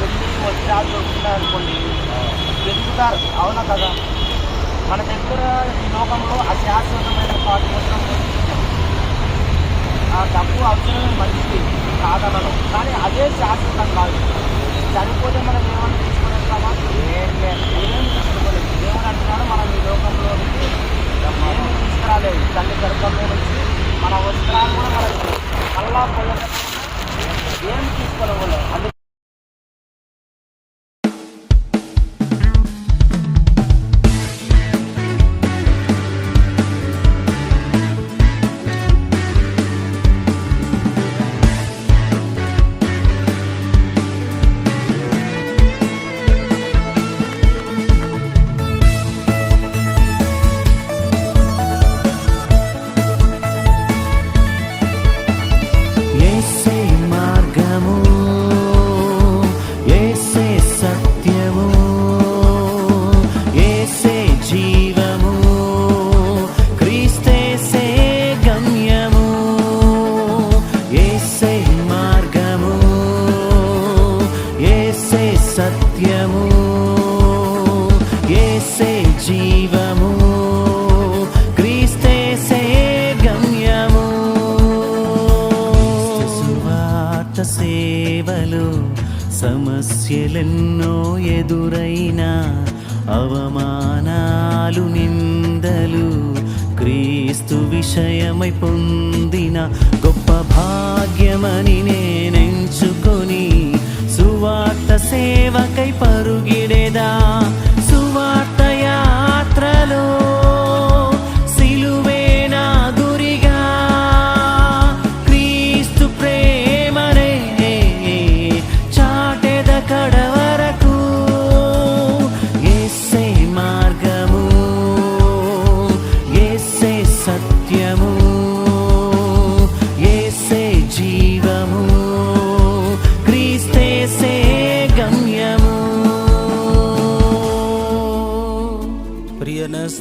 వెళ్ళి దొరుకుతున్నాయి అనుకోండి వెతుకుతారు. అవునా కదా? మన దగ్గర ఈ లోకంలో అశాశ్వతమైన కోసం ఆ డబ్బు అవసరమే మంచిది కాదనను కానీ అదే శాశ్వతం కాదు. చనిపోతే మనం ఏమైనా తీసుకునేస్తామా? ఏం లేదు ఏం తీసుకోలేదు దేవుడు అంటున్నాడు మనం ఈ లోకంలో ఏమి తీసుకురాలేదు. తల్లి గర్భంలో నుంచి మన వస్త్రాలు కూడా మనకి మళ్ళా పొల్లగా ఏం తీసుకోలేదు అందుకే జీవము క్రీస్తేసే గమ్యము. సువార్త సేవలు సమస్యలెన్నో ఎదురైనా అవమానాలు నిందలు క్రీస్తు విషయమై పొందిన గొప్ప భాగ్యమని నేనెంచుకొని సువార్త సేవ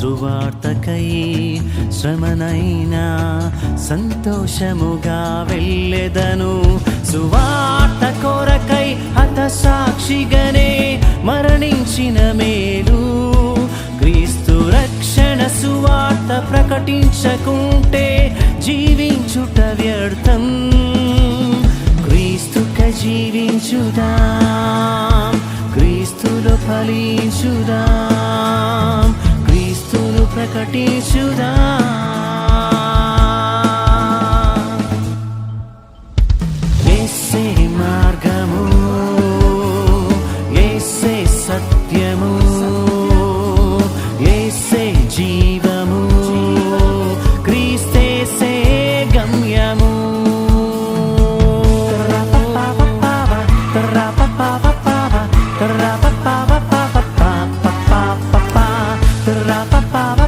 సువార్తకై శ్రమనైనా సంతోషముగా వెళ్ళెదను. సువార్త కొరకై హత సాక్షిగనే మరణించిన మేలు. క్రీస్తు రక్షణ సువార్త ప్రకటించకుంటే జీవించుట వ్యర్థం. క్రీస్తుక జీవించుదా క్రీస్తులు ఫలించుదా. ప్రకటించుదా? యేసే మార్గము యేసే సత్యము యేసే జీవము క్రీస్తేసే గమ్యము. సువార్తను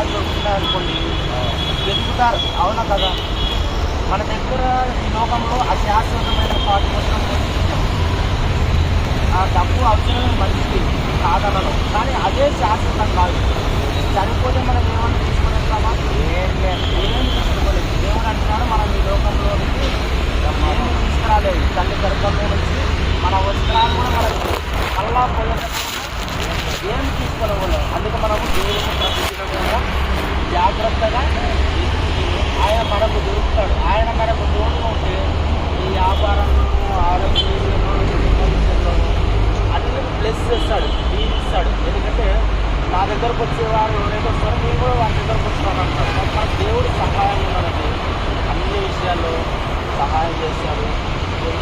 వెళ్ళి వస్త్రాలు దొరుకుతున్నాయి అనుకోండి. వెతుకుతారు అవునా కదా? మన దగ్గర ఈ లోకంలో అశాశ్వతమైన పాటు మాత్రం ఆ డబ్బు అవసరమే మంచిది కాదనను కానీ అదే శాశ్వతం కాదు. చనిపోతే మనం ఏమన్నా తీసుకునేస్తామా? ఏం లేదు. ఏం తీసుకోలేదు. దేవుడు అంటున్నాడు మనం ఈ లోకంలో ఏమి తీసుకురాలేదు. తల్లి గర్భంలో నుంచి మన వస్త్రాలు కూడా మనకు మళ్ళా పోయేటప్పుడు ఏం తీసుకురావాలి అందుకే మనము దేవుడిని ప్రతిదినంగా జాగ్రత్తగా ఆయన మనకు దొరుకుతాడు. ఆయన మనకు తోడుగా ఉంటే ఈ వ్యాపారంలో ఆరోగ్యంలో అన్ని ప్లస్ చేస్తాడు దీవిస్తాడు ఎందుకంటే నా దగ్గరకు వచ్చేవారు ఎవరైతే వస్తారో నేను కూడా వారి దగ్గరకు వస్తాను అంటారు. మరి దేవుడు సహాయం మనకి అన్ని విషయాల్లో సహాయం చేస్తాడు. నేను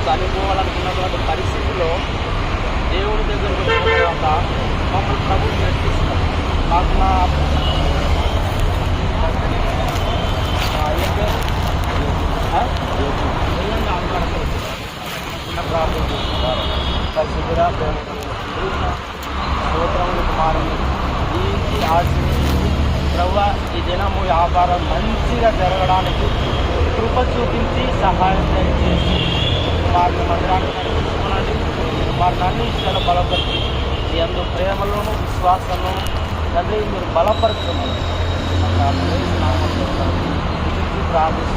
పరిశుద్ధురా స్తోత్రములు కుమారుడు ఈ ఆశీర్వదించి ప్రవ్వ ఈ దినము వ్యాపారం మంచిగా జరగడానికి కృప చూపించి సహాయం దయచేసి వారిని మందిరాన్ని నడిపించుకునండి వారిని అన్ని విషయాలు బలపరిచి మీ అందు ప్రేమలోను విశ్వాసంలోను తండ్రి మీరు బలపరచుకున్నారు ప్రార్థన